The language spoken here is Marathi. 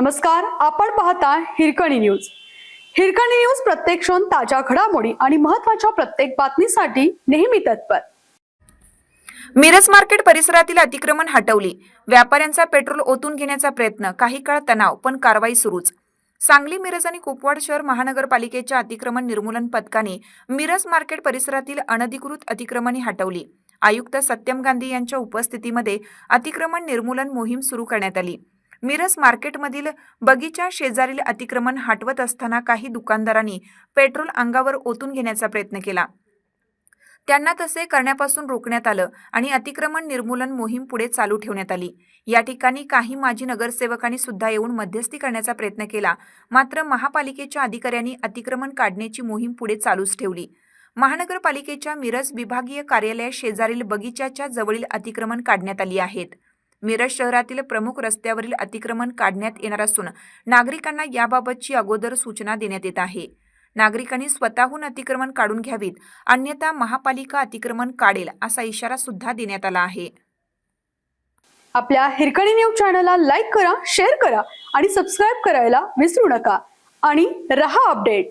नमस्कार आपण पाहता हिरकणी न्यूज. हिरकणी न्यूज प्रत्येक क्षण ताज्या घडामोडी आणि महत्त्वाच्या प्रत्येक बातमीसाठी नेहमी तत्पर. मिरज मार्केट परिसरातील अतिक्रमण हटवली. व्यापाऱ्यांचा पेट्रोल ओतून घेण्याचा प्रयत्न काही काळ तणाव पण कारवाई सुरूच. सांगली मिरज आणि कुपवाड शहर महानगरपालिकेच्या अतिक्रमण निर्मूलन पथकाने मिरज मार्केट परिसरातील अनधिकृत अतिक्रमणे हटवली. आयुक्त सत्यम गांधी यांच्या उपस्थितीमध्ये अतिक्रमण निर्मूलन मोहीम सुरू करण्यात आली. मिरज मार्केटमधील बगीच्या शेजारील अतिक्रमण हटवत असताना काही दुकानदारांनी पेट्रोल अंगावर ओतून घेण्याचा प्रयत्न केला. त्यांना तसे करण्यापासून रोखण्यात आलं आणि अतिक्रमण निर्मूलन मोहीम पुढे चालू ठेवण्यात आली. या ठिकाणी काही माजी नगरसेवकांनी सुद्धा येऊन मध्यस्थी करण्याचा प्रयत्न केला. मात्र महापालिकेच्या अधिकाऱ्यांनी अतिक्रमण काढण्याची मोहीम पुढे चालूच ठेवली. महानगरपालिकेच्या मिरज विभागीय कार्यालया शेजारील बगीच्याच्या जवळील अतिक्रमण काढण्यात आली आहेत. मिरज शहरातील प्रमुख रस्त्यावरील अतिक्रमण काढण्यात येणार असून नागरिकांना याबाबतची अगोदर सूचना देण्यात येत आहे. नागरिकांनी स्वतःहून अतिक्रमण काढून घ्यावीत अन्यथा महापालिका अतिक्रमण काढेल असा इशारा सुद्धा देण्यात आला आहे. आपल्या हिरकणी न्यूज चॅनलला लाईक करा शेअर करा आणि सबस्क्राईब करायला विसरू नका. आणि रहा अपडेट.